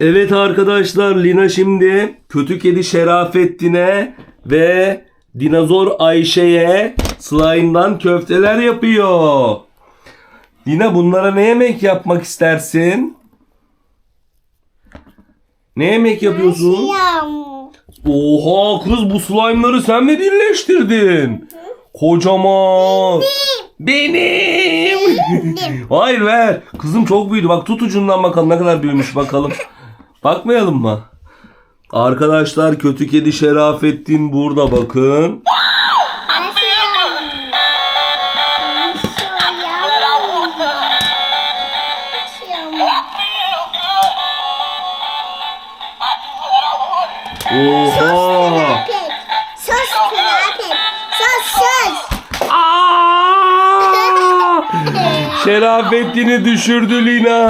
Evet arkadaşlar Lina şimdi kötü kedi Şerafettin'e ve dinozor Ayşe'ye slime'dan köfteler yapıyor. Lina bunlara ne yemek yapmak istersin? Ne yemek yapıyorsun? Oha kız bu slime'ları sen mi birleştirdin? Kocaman. Benim. Hayır ver. Kızım çok büyüdü. Bak tut ucundan bakalım ne kadar büyümüş bakalım. Bakmayalım mı? Arkadaşlar kötü kedi Şerafettin burada bakın. Oha. Şerafettin'i düşürdü Lina.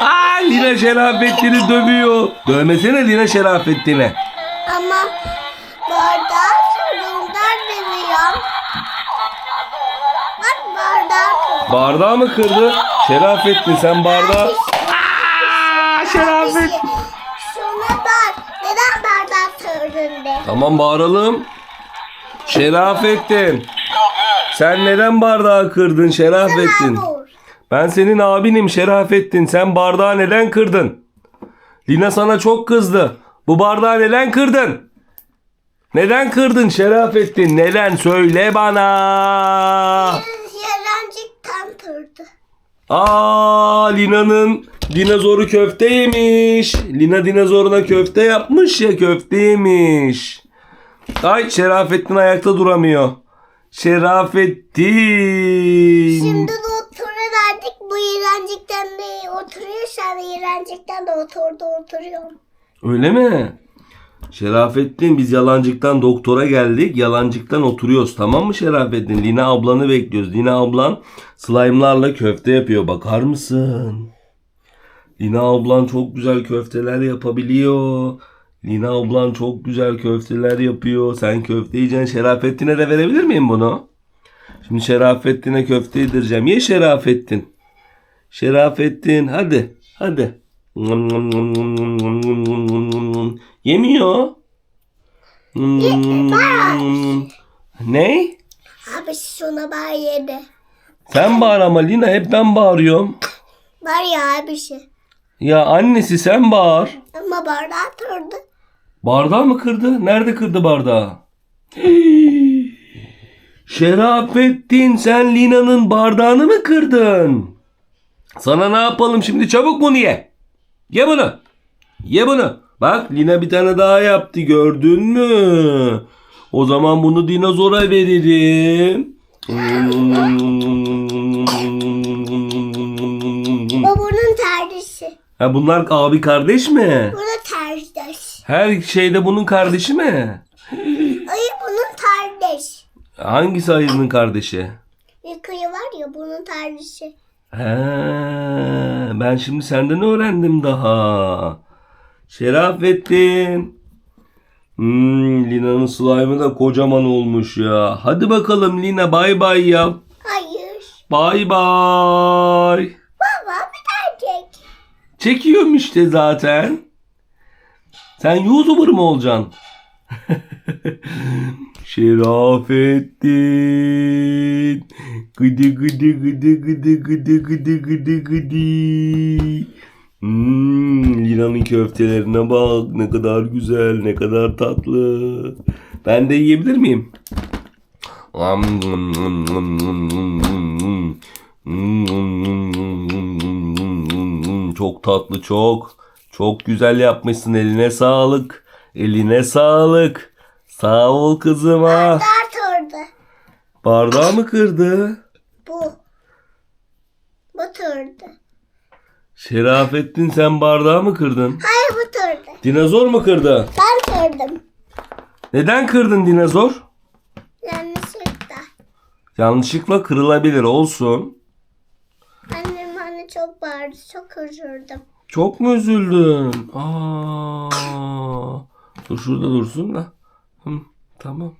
Aa, Lina Şerafettin'i dövüyor. Dövmesene Lina Şerafettin'e. Ama bardağı sorundan demiyorum. Bak bardağı. Bardağı mı kırdı? Şerafettin sen bardağı... Aa, Şerafettin. Şuna bak. Neden bardağı de? Tamam bağıralım. Şerafettin. Sen neden bardağı kırdın Şerafettin? Ben senin abinim Şerafettin. Sen bardağı neden kırdın? Lina sana çok kızdı. Bu bardağı neden kırdın? Neden kırdın Şerafettin? Neden? Söyle bana. Yalancıktan turdu. Aa Lina'nın dinozoru köfte yemiş. Lina dinozoruna köfte yapmış ya köfte yemiş. Ay Şerafettin ayakta duramıyor. Şerafettin. Şimdi de otururlardık. Bu iğrencikten de oturuyor. Sen iğrencikten de oturdu oturuyorum. Öyle mi? Şerafettin biz yalancıktan doktora geldik. Yalancıktan oturuyoruz tamam mı Şerafettin? Lina ablanı bekliyoruz. Lina ablan slime'larla köfte yapıyor. Bakar mısın? Lina ablan çok güzel köfteler yapabiliyor. Lina ablan çok güzel köfteler yapıyor. Sen köfte yiyeceksin. Şerafettin'e de verebilir miyim bunu? Şimdi Şerafettin'e köfte yedireceğim. Ye Şerafettin. Şerafettin hadi hadi. Yemiyor. Ne? Abi şuna bağır yedi. Sen bağır ama Lina hep ben bağırıyorum. Var ya abi şey. Ya annesi sen bağır. Ama bardağı turdu. Bardağı mı kırdı? Nerede kırdı bardağı? Şerafettin sen Lina'nın bardağını mı kırdın? Sana ne yapalım şimdi çabuk bunu ye. Ye bunu. Ye bunu. Bak Lina bir tane daha yaptı gördün mü? O zaman bunu dinozora veririm. Babanın terdisi. Ha bunlar abi kardeş mi? Bu da terdes. Her şeyde bunun kardeşi mi? Hangisi ayının kardeşi? Kıyı var ya bunun terdisi. He, ben şimdi senden öğrendim daha. Şerafettin. Hmm, Lina'nın slime'ı da kocaman olmuş ya. Hadi bakalım Lina bay bay yap. Hayır. Bay bay. Baba bir erkek. Çekiyorum işte zaten. Sen YouTuber mı olacaksın? Şerafettin. Gıdı gıdı gıdı gıdı gıdı gıdı gıdı gıdı. Hmm, Lina'nın köftelerine bak. Ne kadar güzel, ne kadar tatlı. Ben de yiyebilir miyim? Çok tatlı çok. Çok güzel yapmışsın eline sağlık. Eline sağlık. Sağ ol kızıma. Bardağı turdu. Bardağı mı kırdı? Bu. Bu turdu. Şerafettin sen bardağı mı kırdın? Hayır bu turdu. Dinozor mu kırdı? Ben kırdım. Neden kırdın dinozor? Yanlışlıkla. Yanlışlıkla kırılabilir olsun. Annem anne çok bağırdı. Çok üzüldüm. Çok mu üzüldün? Aa. Dur şurada dursun da. Hı, tamam.